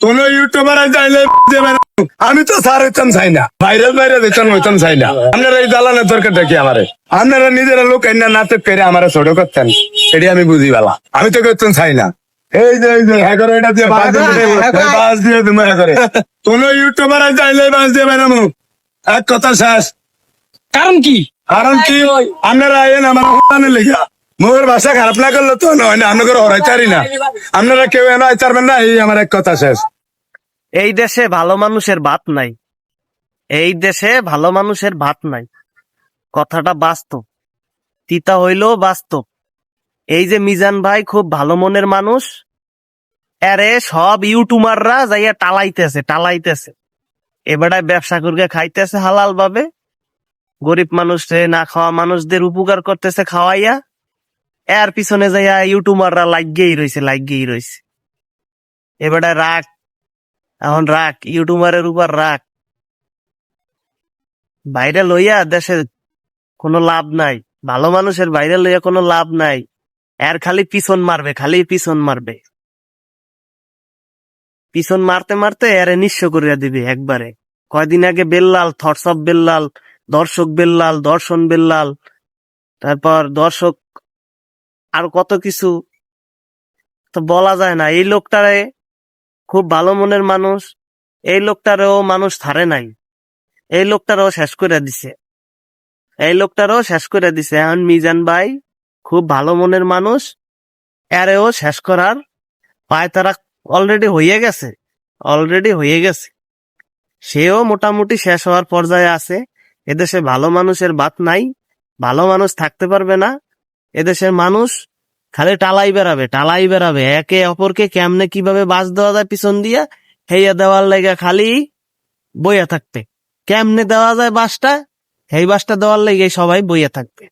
কোন ইউটিউবার চাইলে আমি তো স্যার হইতাম চাই না। ভাইরাল ভাইরাল হইতাম হইতাম চাই না। আপনারা এই দালানের দরকারটা কি আমারে। আপনারা নিজেরা লোক এনে করে আমার ছোট করতেন। এটি আমি বুঝি বেলা। আমি তো করতেন চাই না। এই যে এই যে হ্যাঁ এটা দিয়ে বাস দিয়ে বাস দিয়ে তুমি হ্যাঁ করে। কোন ইউটিউবার চাইলে বাস দিয়ে বেরামু এক কথা শেষ। কারণ কি? কারণ কি? আপনারা আইন আমার লেখা। মোর ভাষা খারাপ না করলে তো নয় না না। আপনারা কেউ এনে চারবেন না, এই আমার এক কথা শেষ। এই দেশে ভালো মানুষের ভাত নাই। এই দেশে ভালো মানুষের ভাত নাই। কথাটা বাস্তব। তিতা হইলেও বাস্তব। এই যে মিজান ভাই খুব ভালো মনের মানুষ, আরে সব ইউটিউবাররা যাইয়া টালাইতেছে টালাইতেছে। এবারে ব্যবসা করে খাইতেছে হালাল ভাবে। গরিব মানুষ না খাওয়া মানুষদের উপকার করতেছে খাওয়াইয়া। এর পিছনে যাইয়া ইউটিউবাররা লাগিয়েই রয়েছে লাগিয়েই রয়েছে এবারে রাগ, এখন রাখ ইউটিউবারের উপর রাখ বাইরে লইয়া দেশে কোনো লাভ নাই, ভালো মানুষের বাইরে লইয়া কোনো লাভ নাই। এর খালি পিছন মারবে, খালি পিছন মারবে। পিছন মারতে মারতে এরে নিঃস্ব করিয়া দিবে একবারে। কয়দিন আগে বেল্লাল, থটস অফ বেল্লাল, দর্শক বেল্লাল, দর্শন বেল্লাল, তারপর দর্শক আর কত কিছু তো বলা যায় না। এই লোকটারে খুব ভালো মনের মানুষ, এই লোকটারও মানুষ থারে নাই। এই লোকটারও শেষ করে দিছে। এই লোকটারও শেষ করে দিছে। এখন মিজান ভাই খুব ভালো মনের মানুষ, এরেও শেষ করার পায় তারা অলরেডি হয়ে গেছে অলরেডি হয়ে গেছে। সেও মোটামুটি শেষ হওয়ার পর্যায়ে আছে। এদেশে ভালো মানুষের বাত নাই, ভালো মানুষ থাকতে পারবে না। এদেশের মানুষ খালি টালাই বেড়াবে টালাই বেড়াবে। একে অপরকে কেমনে কীভাবে বাস দেওয়া যায় পিছন দিয়া, হেইয়া দেওয়ার লেগে খালি বইয়া থাকবে কেমনে দেওয়া যায় বাসটা এই বাসটা দেওয়ার লেগে সবাই বইয়া থাকবে।